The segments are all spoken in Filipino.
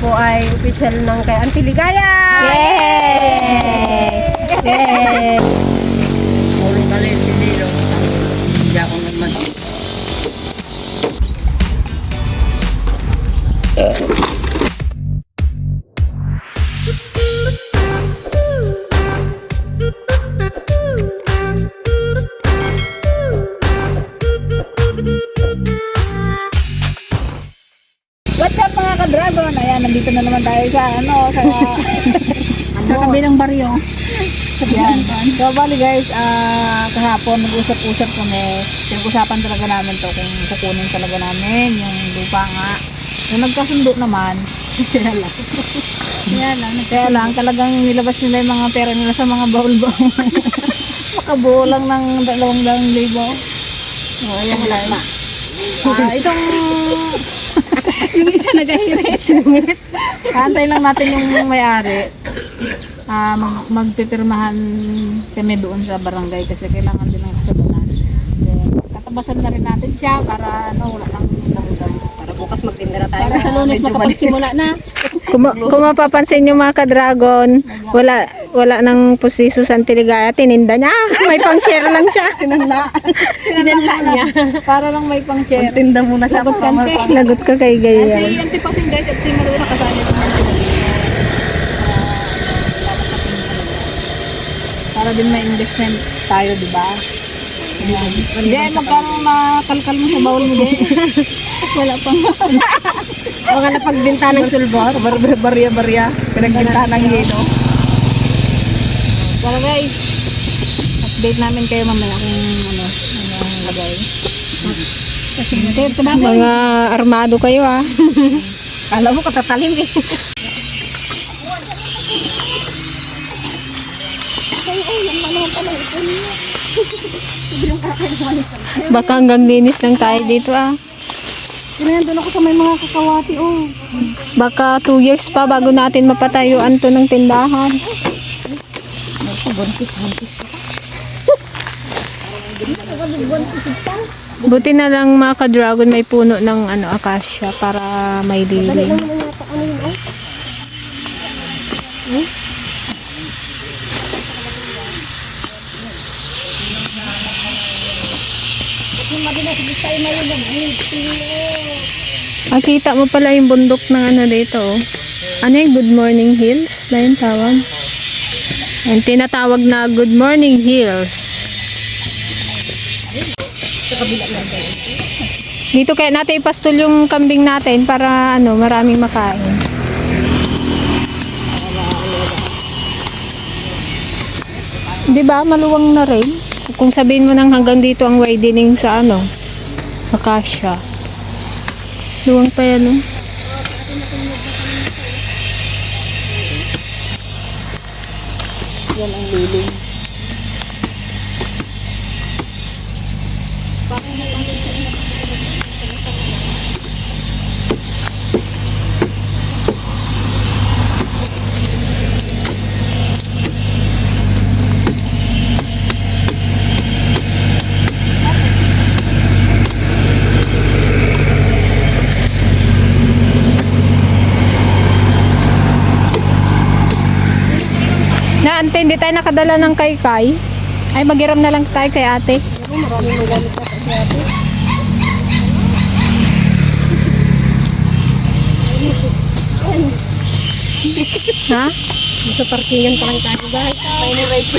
po ay official ng kay Auntie Ligaya! Yay! Yay! Puro ka rin sinilo. Hindi ako naman. Naman tayo sa ano, sa sa kabilang baryo. Yan. So, bali guys, ah kahapon nag-usap-usap kami. Pinag-usapan talaga namin to kung kukunin talaga namin yung lupa nga. Yung nagkasundo naman, kaya lang. Kaya lang, kaya lang talagang nilabas nila yung mga pera nila sa mga baul-baul. Makabuo lang ng dalawang daang libo. O, ayan lang. Ah, itong yung isa nag-ahiris. Kantay lang natin yung may-ari. Ah, mag magpipirmahan kami doon sa barangay kasi kailangan din ng kasabunan. Then, katabasan na rin natin siya para ano, wala nang dahil Para bukas magtinda na tayo. Para sa lunes makapagsimula na. Kung, kung mapapansin nyo mga ka-dragon, wala, wala nang posiso sa Antiligaya, tininda niya. May pang-share lang siya. Sinanla. Sinanla niya. Para lang may pang-share. Tinda muna siya. Sagot kante. Lagot ka kay Si Gaya. Antipasin guys at si Maluna kasali dito. Para din may investment tayo, di ba? Hindi, magkano makalkal mo sa bawal mo din? Wala pang Mga napagbinta ng sulbot. Barya-barya. Pinagbinta ng yelo. Pero guys, update namin kayo mamaya kung ano, ano ang lagay. Kasi. Mga armado kayo ah. Alam mo, katatalim eh. Baka hanggang linis lang tayo dito ah. Doon ako sa may mga kakawati oh. Baka 2 years pa bago natin mapatayuan to ng tindahan. Buti na lang mga ka-dragon may puno ng ano akasya para may lilim. Makita mo pala yung bundok ng ano dito. oh. Ano yung Good Morning Hills? Ba yung tawag? Yung tinatawag na Good Morning Hills. Dito kaya natin ipastol yung kambing natin para ano, maraming makain. Di ba maluwang na rin? Kung sabihin mo nang hanggang dito ang widening sa ano, Akasha. Luwang pa yan, oh. Yan ang lilim. Ante, hindi tayo nakadala ng kay-kay. Ay, magiram na lang tayo kay ate. ha? Sa parkingan pa lang tayo guys. May ni-ride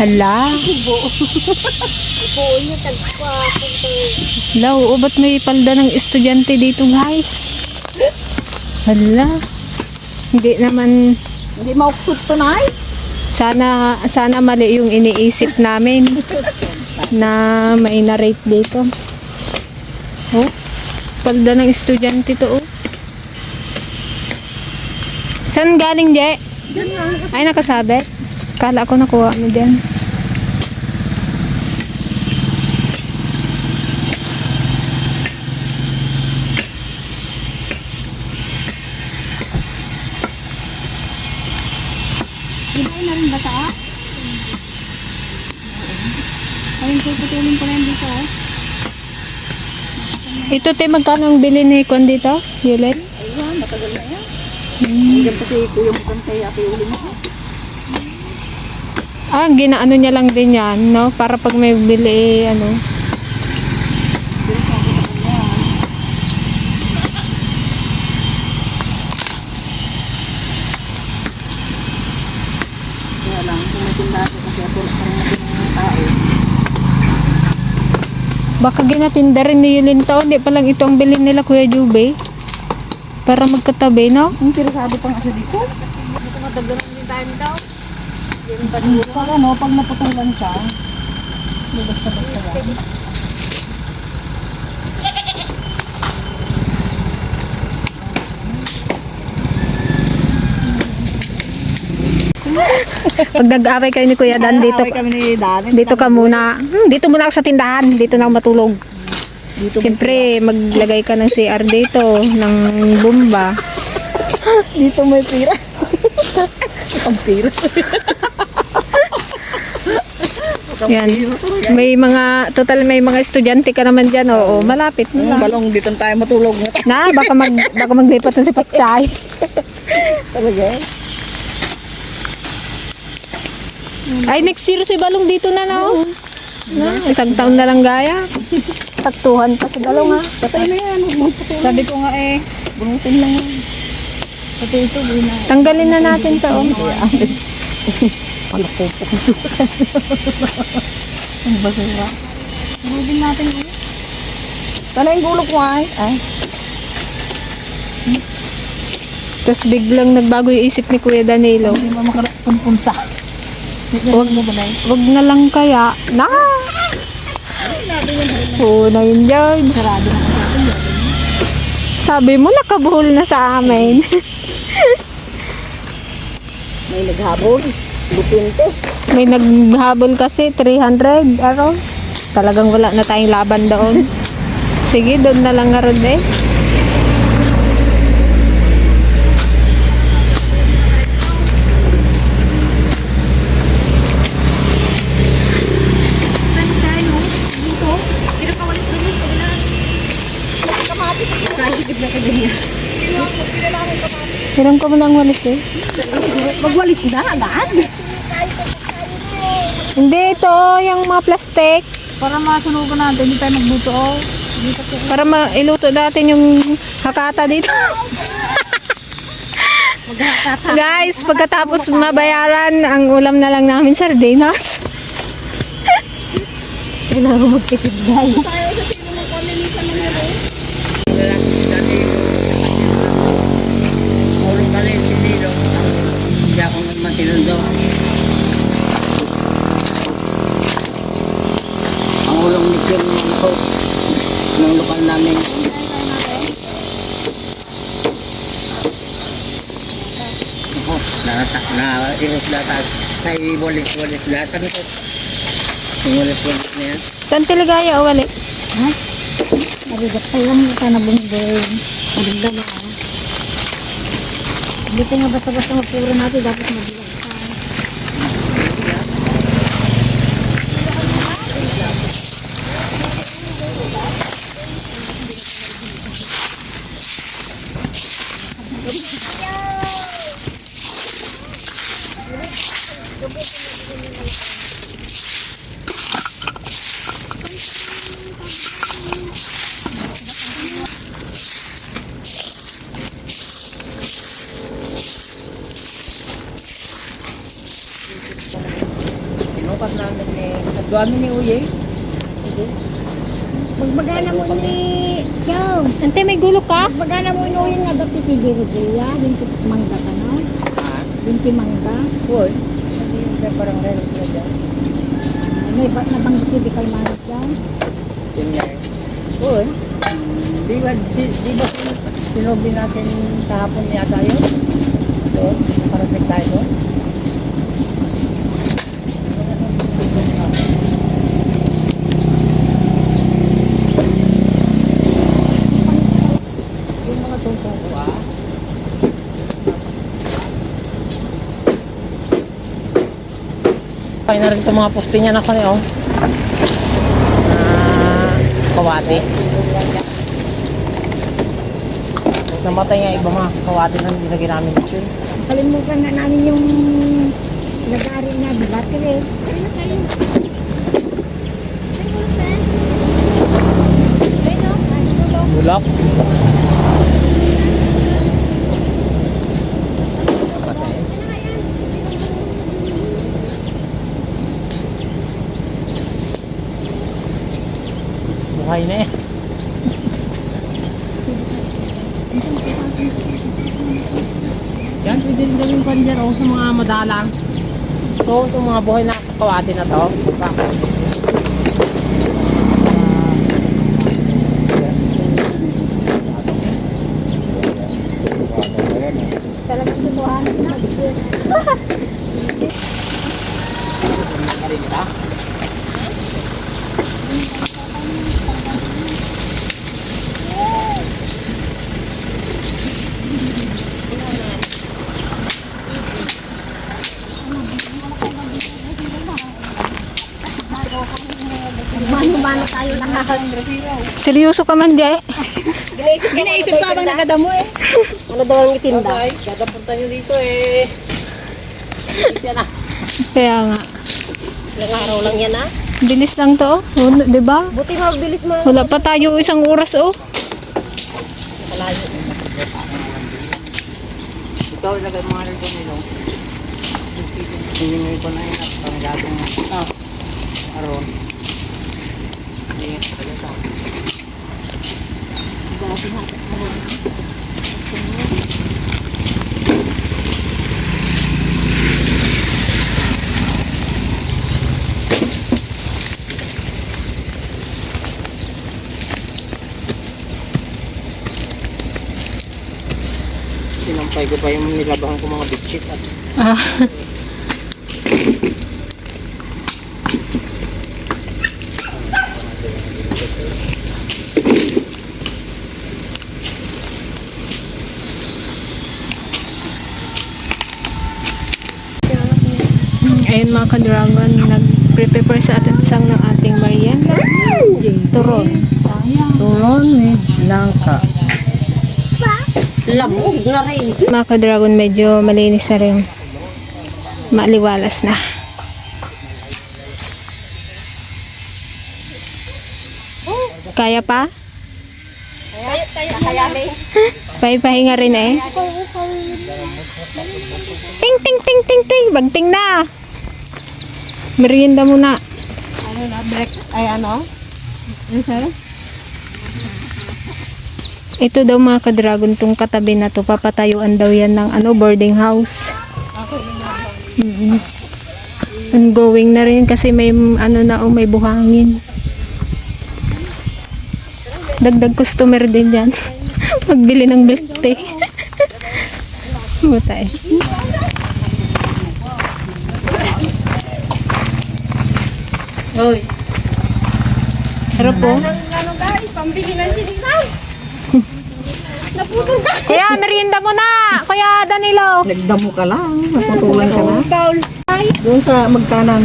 Hala. po niya tagpa. Hala, oo, ba't may palda ng estudyante dito, guys? Hala. Hindi naman, Hindi mauksot to na sana, sana mali yung iniisip namin na may narrate dito. Oh, palda ng estudyante to, oh. Saan galing, Je? Ay, nakasabi? Kala ko nakuha mo dyan. Iba na rin bata? Ayun, puputulin ko lang dito. oh. Ito te, magkano ang bili ni Kwan dito? Yulet? Ayun, matagal na yan. Hanggang pa si Kuya Mukhang kay Ate Uli mo. Ah, ginaano niya lang din yan, no? Para pag may bili, ano. Kaya lang, kung may tindahan kasi ako parang mga tao. Baka ginatinda rin ni Yulinto. Hindi pa lang ito ang bili nila, Kuya Jube. Para magkatabi, no? Interesado pang asa dito. Matagalan din tayo daw. Pag ano, pag naputulan siya, basta-basta yan. Pag nag-away kayo ni Kuya Dan, dito, kami ni Dan. dito ka muna. Hmm, dito muna ako sa tindahan. Dito na ako matulog. Dito Siyempre, maglagay ka ng CR dito, ng bumba. Dito may pira. Ang pira. Yan. May mga, total may mga estudyante ka naman dyan. Oo, malapit na Ang lang. balong dito tayo matulog. Na, baka, mag, baka maglipat na si Patchay. Talaga. Ay, next year si Balong dito na na. oh. Na, isang taon na lang gaya. Taktuhan pa si Balong ha. Patay na yan. Sabi ko nga eh, bunutin lang yan. Pati ito, buhay na. Tanggalin na natin to. oh. Malakupok. Ang basura. Bunutin natin eh. Sana yung gulok mo ay. Ay. Tapos biglang nagbago yung isip ni Kuya Danilo. Hindi mo makarapunta. Wag, wag na lang kaya. Na! Oo na yun dyan. Sarado na kasi. Sabi mo, nakabuhol na sa amin. May naghabol. Lupinte. May naghabol kasi, 300. Araw. Talagang wala na tayong laban doon. Sige, doon na lang nga ron eh. Hiram ko mo lang walis eh. Magwalis na agad. Hindi, ito, yung mga plastic. Para masunugan natin, hindi tayo magbuto. oh. Para mailuto natin yung hakata dito. Guys, pagkatapos mabayaran, ang ulam na lang namin sardinas. Kailangan magtipid guys. Lalaki si Danilo. Ulong ka rin si Nilo. Hindi ako naman sinundo. Ang ulong ni Kim ng ako. Ng lokal namin. Ako, na, na, iros lahat. Ay, walis-walis lahat. Ano to? Yung walis-walis na yan. Saan tiligaya o wali? Nabigat pa lang ka na bumibig. Maganda na. Hindi ko nga basta-basta mapura natin. Dapat mabigat ka. Tinukas namin ni, nagdami ni Uye. Magbagana mo ni Joe. Ante, may gulo ka? Magbagana mo inuyin nga dapat si Diri Kuya. Binti mangga ka no? Ah, Binti mangga. Uy. Kasi yung parang rin sila dyan. May ba't nabanggit di kay Maris dyan? Yun nga eh. Uy. Di ba, si, di ba sin- sinobi natin kahapon yata yun? Doon, nakarating tayo doon. okay na rin itong mga puste niya na kami oh. Uh, kawati. Namatay nga iba mga kawati na nilagay namin dito. Kalimutan na namin yung nagari niya, bilater eh. Good luck. Buhay na eh. Yan, pwede rin gawin pandiyan oh, sa mga madalang. Ito, itong mga buhay na kawati na to. Bakit? Seryoso ka man, di? Ginaisip ko habang nagadamo eh. Ano daw ang itinda? Ay, dadapunta nyo dito eh. Yan na. Kaya nga. Ilang araw lang yan ah. Bilis lang to, oh. di ba? Buti mabilis mo. Wala pa tayo isang oras, oh. Malayo. Ikaw, ilagay mo nga rin ko nilo. Hindi mo ito na yun at pangyagong ah, aron. Hindi, talaga ito. Sinampay ko pa yung nilabahan ko mga bitchit at Ah. Ka-dragon, nag-prepare sa atin sang ng ating merienda. Turon. Turon with langka. Lamog na rin. Mga ka-dragon, medyo malinis na rin. Maaliwalas na. Kaya pa? Pahipahinga rin eh. Ting ting ting ting ting, bagting na. Merienda muna. Ano na, break, ay ano? Ito daw mga ka-dragon tong katabi na to, papatayuan daw yan ng ano, boarding house. Mm Ongoing na rin kasi may ano na oh, may buhangin. Dagdag customer din yan. Magbili ng milk tea. Buta eh. Hoy, Sarap po. Ano guys, pambili ng sinilas. Kuya, merienda mo na! Kuya Danilo! nagdamo ka lang. Naputulan ka na. Kaul. Doon sa magkanan.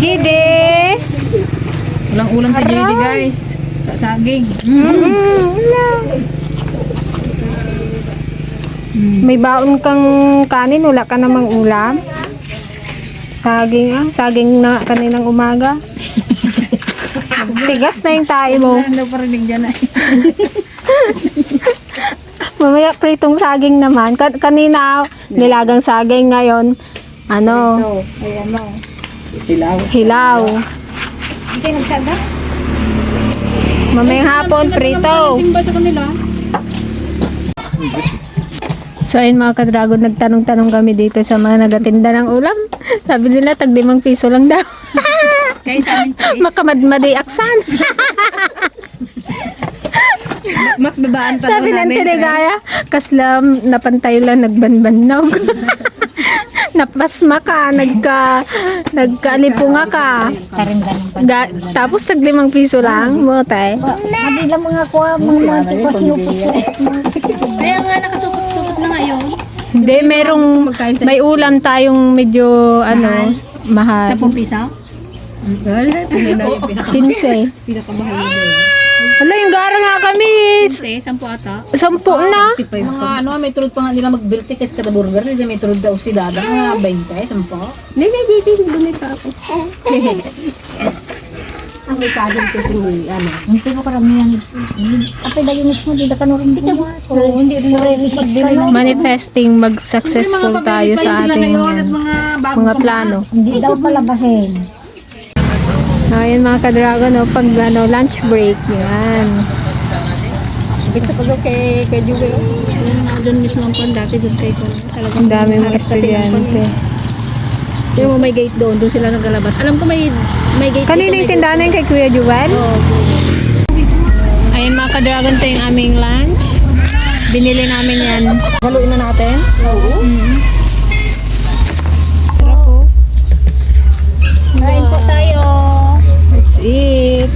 Gide! Walang ulam si JD guys. Kasaging. May baon kang kanin, wala ka namang ulam. Saging ah, saging na kaninang umaga. Tigas na yung tayo mo. Ano pa rin dyan ay. Mamaya pritong saging naman. Ka- kanina nilagang saging ngayon. Ano, Ay ano. Tilaw. hilaw. Hindi nagsaga? Mamayang hapon, prito. Timba sa kanila. So ayun mga ka-dragon, nagtanong-tanong kami dito sa mga nagatinda ng ulam. Sabi nila, tag limang piso lang daw. Kaya sa amin guys. Makamadmadi aksan. Mas babaan pa Sabi daw ng tinigaya, kaslam, napantay lang, nagbanbannog. Napasma ka, nagka, nagkaalipunga ka. Ga, tapos tag limang piso lang, mo tay. Madi lang mga kuha, mga mga tipa. Kaya nga nakasupot-supot na Hindi, merong, may ulam tayong medyo, ano, mahal. Sa pumpisa. 15. Wala, yung gara nga kami. Kasi, sampu ata. Sampu na. Mga ano, may turod pa nga nila mag-birthday kasi kada burger nila may turod daw si Dada. Mga 20, sampu. Hindi, hindi, hindi. Bumi pa ako. Ang may kadin ko kung ano. Hindi ko karamihan. Apa lagi mismo dito ka noon dito. Oo, hindi rin rin Manifesting mag-successful tayo sa ating mga plano. Hindi daw palabasin. Ayun mga ka-dragon, oh, pag ano, lunch break, yan. Ito pa daw kay, kay Juve. Doon mismo ang pan dati doon kay ko. Ang dami mga estudyante. Yung mo may gate doon, doon sila naglalabas. Alam ko may may gate. Kanina yung tindahan na yun kay Kuya Juan? Ayun mga ka-dragon, ito yung aming lunch. Binili namin yan. Haluin na natin. Tara po. Kain po tayo. Let's eat.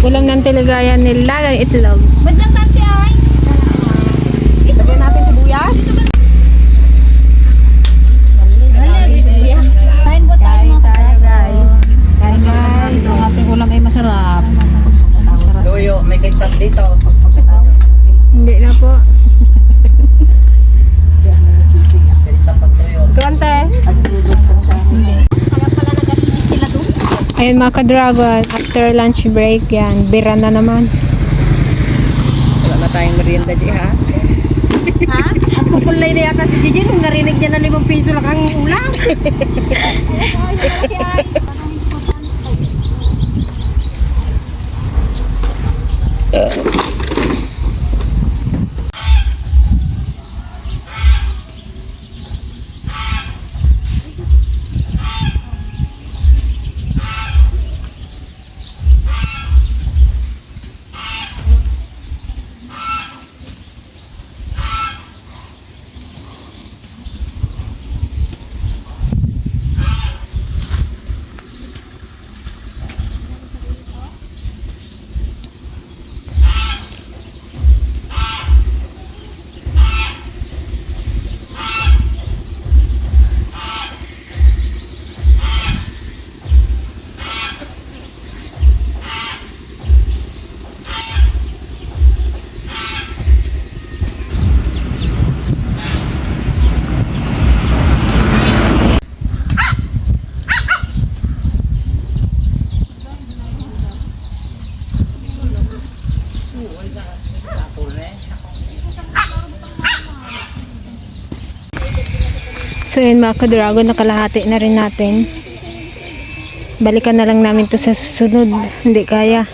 Ulam ng teligaya nila, itlog. Ba't lang kasi ay? Lagyan natin sibuyas. Kain po tayo. tayo, guys. Kain guys. Ang ating ulam ay masarap. Doyo, may ketchup dito. Hindi na po. Ketchup at doyo. Kuwante. Ayun mga ka-dragon, after lunch break, yan, bira na naman. Wala na tayong merienda di ha? ha? Ang kukulay na yata si Gigi nung narinig niya na limang piso lang ang ulam. So yun mga ka-dragon, nakalahati na rin natin. Balikan na lang namin to sa susunod. Hindi kaya.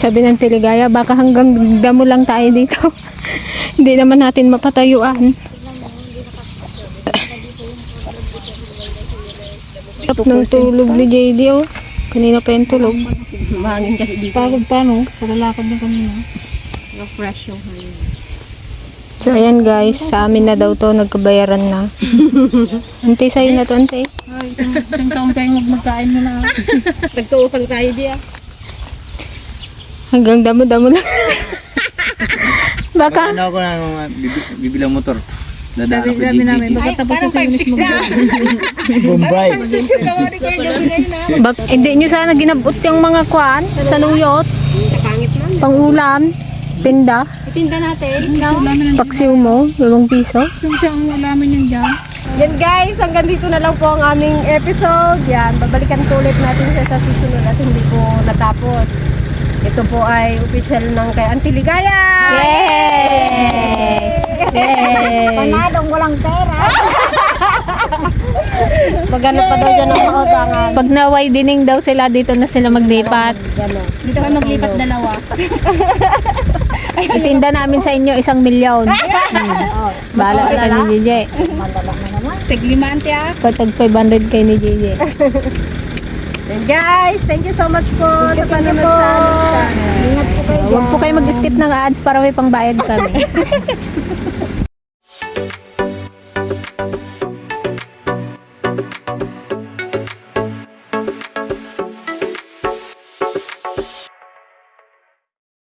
Sabi ng Teligaya, baka hanggang damo lang tayo dito. Hindi naman natin mapatayuan. Sarap ng tulog ni JD oh. Kanina pa yung tulog. Mahangin kasi dito. Pagod pa no? Palalakad niya kanina. Fresh yung hangin. So ayan guys, sa amin na daw to, nagkabayaran na. Ante, sa'yo na to, ante. Ay, isang, taon kayo mag- magkain mo na. Nagtuutang tayo di ah. Hanggang damo-damo lang. Baka, Ano ako bibi- bibilang motor. Dadaan Sabi, ako sabi namin, JJT. baka tapos sa mo. Bombay. bak, hindi nyo sana ginabot yung mga kwan sa luyot, Pangit man. pang-ulam, tinda, Itinda natin. paksiw mo, 2 piso. Saan siya ang ulamin yung dyan? Yan guys, hanggang dito na lang po ang aming episode. Yan, babalikan ko ulit natin siya sa susunod at hindi po natapos. Ito po ay official ng kay Auntie Ligaya! Yay! Yay! Panadong walang pera. Magano pa daw dyan ang kautangan. Pag naway dining daw sila, dito na sila maglipat. Dito ka maglipat dalawa. Itinda namin sa inyo isang milyon. Hmm. Bahala kita ni JJ. Tiglimante ah. Patag 500 kay ni JJ. And guys, thank you so much po sa panonood sa aming channel. Huwag po kayo mag-skip ng ads para may pangbayad kami.